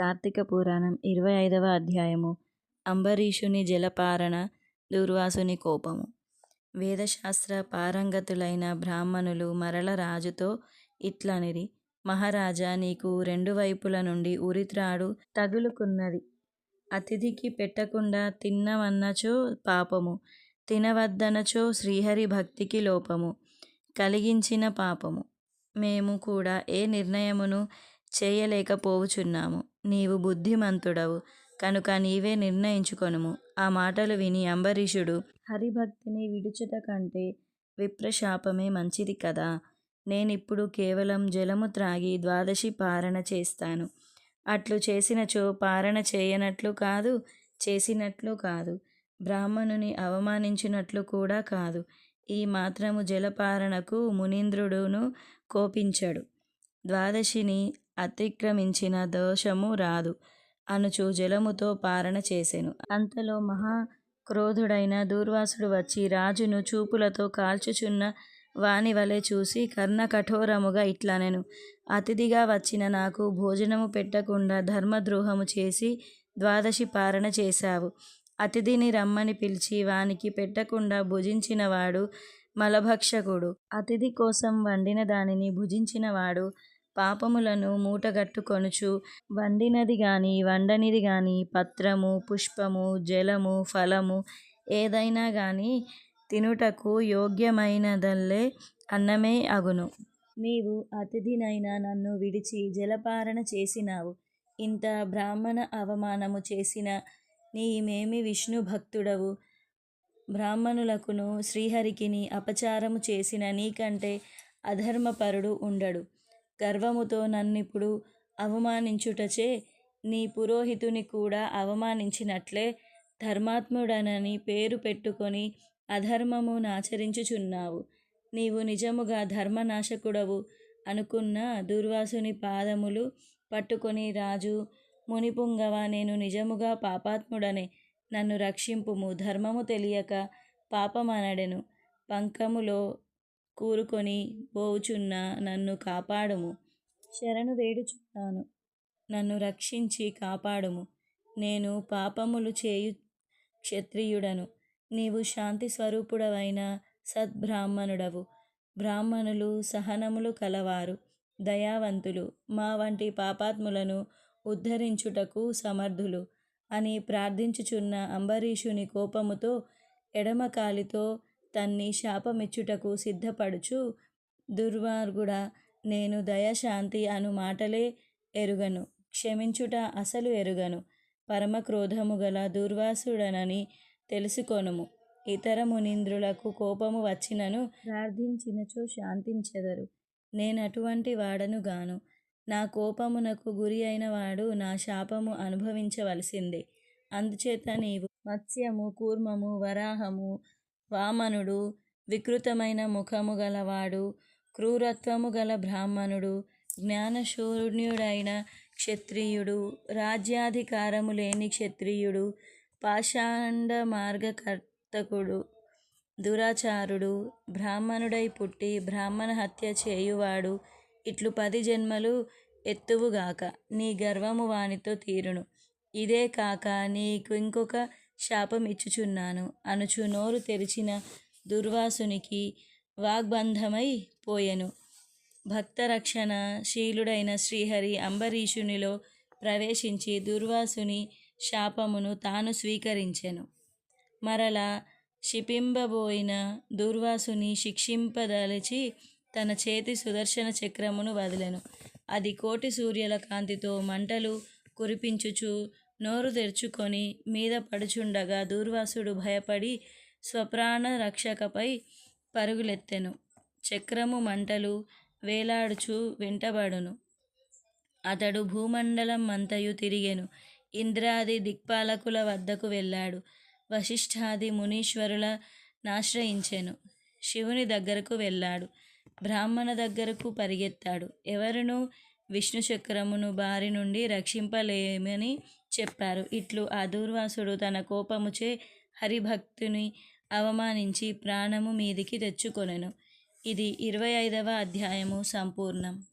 కార్తీక పురాణం ఇరవై ఐదవ అధ్యాయము. అంబరీషుని జలపారణ దూర్వాసుని కోపము. వేదశాస్త్ర పారంగతులైన బ్రాహ్మణులు మరల రాజుతో ఇట్లనిరి మహారాజా నీకు రెండు వైపుల నుండి ఉరిత్రాడు తగులుకున్నది. అతిథికి పెట్టకుండా తిన్నవన్నచో పాపము తినవద్దనచో శ్రీహరి భక్తికి లోపము కలిగించిన పాపము. మేము కూడా ఏ నిర్ణయమును చేయలేకపోవుచున్నాము. నీవు బుద్ధిమంతుడవు కనుక నీవే నిర్ణయించుకొనుము. ఆ మాటలు విని అంబరీషుడు హరిభక్తిని విడుచుట కంటే విప్రశాపమే మంచిది కదా. నేనిప్పుడు కేవలం జలము త్రాగి ద్వాదశి పారణ చేస్తాను. అట్లు చేసినచో పారణ చేయనట్లు కాదు చేసినట్లు కాదు. బ్రాహ్మణుని అవమానించినట్లు కూడా కాదు. ఈ మాత్రము జలపారణకు మునీంద్రుడును కోపించడు. ద్వాదశిని అతిక్రమించిన దోషము రాదు. అనుచు జలముతో పారణ చేసెను. అంతలో మహా క్రోధుడైన దూర్వాసుడు వచ్చి రాజును చూపులతో కాల్చుచున్న వాని వలె చూసి కర్ణ కఠోరముగా ఇట్లనెను. అతిథిగా వచ్చిన నాకు భోజనము పెట్టకుండా ధర్మద్రోహము చేసి ద్వాదశి పారణ చేశావు. అతిథిని రమ్మని పిలిచి వానికి పెట్టకుండా భుజించినవాడు మలభక్షకుడు. అతిథి కోసం వండిన దానిని భుజించినవాడు పాపములను మూటగట్టుకొనుచు వండినది గాని వండనిది గాని పత్రము పుష్పము జలము ఫలము ఏదైనా గాని తినుటకు యోగ్యమైనదల్లే అన్నమే అగును. నీవు అతిథినైన నన్ను విడిచి జలపారణ చేసినావు. ఇంత బ్రాహ్మణ అవమానము చేసిన నీమేమి విష్ణు భక్తుడవు? బ్రాహ్మణులకును శ్రీహరికిని అపచారము చేసిన నీకంటే అధర్మపరుడు ఉండడు. గర్వముతో నన్నిప్పుడు అవమానించుటచే నీ పురోహితుని కూడా అవమానించినట్లే ధర్మాత్ముడనని పేరు పెట్టుకొని అధర్మము నాచరించుచున్నావు నీవు నిజముగా ధర్మనాశకుడవు అనుకున్న దుర్వాసుని పాదములు పట్టుకొని రాజు మునిపుంగవ నేను నిజముగా పాపాత్ముడనే నన్ను రక్షింపుము ధర్మము తెలియక పాపమనడెను. పంకములో కూరుకొని పోవుచున్న నన్ను కాపాడుము. శరణు వేడుచున్నాను. నన్ను రక్షించి కాపాడుము. నేను పాపములు చేయు క్షత్రియుడను. నీవు శాంతి స్వరూపుడవైన సద్బ్రాహ్మణుడవు. బ్రాహ్మణులు సహనములు కలవారు. దయావంతులు మా వంటి పాపాత్ములను ఉద్ధరించుటకు సమర్థులు అని ప్రార్థించుచున్న అంబరీషుని కోపముతో ఎడమకాలితో తన్ని శాపమిచ్చుటకు సిద్ధపడుచు దుర్వార్గుడ నేను దయశాంతి అను మాటలే ఎరుగను. క్షమించుట అసలు ఎరుగను. పరమక్రోధము గల దుర్వాసుడనని తెలుసుకొనుము. ఇతర మునీంద్రులకు కోపము వచ్చినను ప్రార్థించినచో శాంతించెదరు. నేనటువంటి వాడను గాను. నా కోపమునకు గురి అయిన వాడు నా శాపము అనుభవించవలసిందే. అందుచేత నీవు మత్స్యము కూర్మము వరాహము వామనుడు వికృతమైన ముఖము గలవాడు క్రూరత్వము గల బ్రాహ్మణుడు జ్ఞానశూన్యుడైన క్షత్రియుడు రాజ్యాధికారము లేని క్షత్రియుడు పాషాండ మార్గకర్తకుడు దురాచారుడు బ్రాహ్మణుడై పుట్టి బ్రాహ్మణ హత్య చేయువాడు ఇట్లు పది జన్మలు ఎత్తువుగాక నీ గర్వము వానితో తీరును. ఇదే కాక నీకు ఇంకొక శాపం ఇచ్చుచున్నాను. అనుచు నోరు తెరిచిన దుర్వాసునికి వాగ్బంధమై పోయెను. భక్తరక్షణ శీలుడైన శ్రీహరి అంబరీషునిలో ప్రవేశించి దుర్వాసుని శాపమును తాను స్వీకరించెను. మరల క్షిపింబబోయిన దుర్వాసుని శిక్షింపదలిచి తన చేతి సుదర్శన చక్రమును వదిలెను. అది కోటి సూర్యుల కాంతితో మంటలు కురిపించుచు నోరు తెరుచుకొని మీద పడుచుండగా దూర్వాసుడు భయపడి స్వప్రాణ రక్షకపై పరుగులెత్తెను. చక్రము మంటలు వేలాడుచు వెంటబడును. అతడు భూమండలం మంతయు తిరిగెను. ఇంద్రాది దిక్పాలకుల వద్దకు వెళ్ళాడు. వశిష్ఠాది మునీశ్వరుల నాశ్రయించెను. శివుని దగ్గరకు వెళ్ళాడు. బ్రాహ్మణ దగ్గరకు పరిగెత్తాడు. ఎవరునూ విష్ణు చక్రమును బారి నుండి రక్షింపలేమని చెప్పారు. ఇట్లు ఆ దూర్వాసుడు తన కోపముచే హరిభక్తుని అవమానించి ప్రాణము మీదికి తెచ్చుకొనెను. ఇది ఇరవై ఐదవ అధ్యాయము సంపూర్ణం.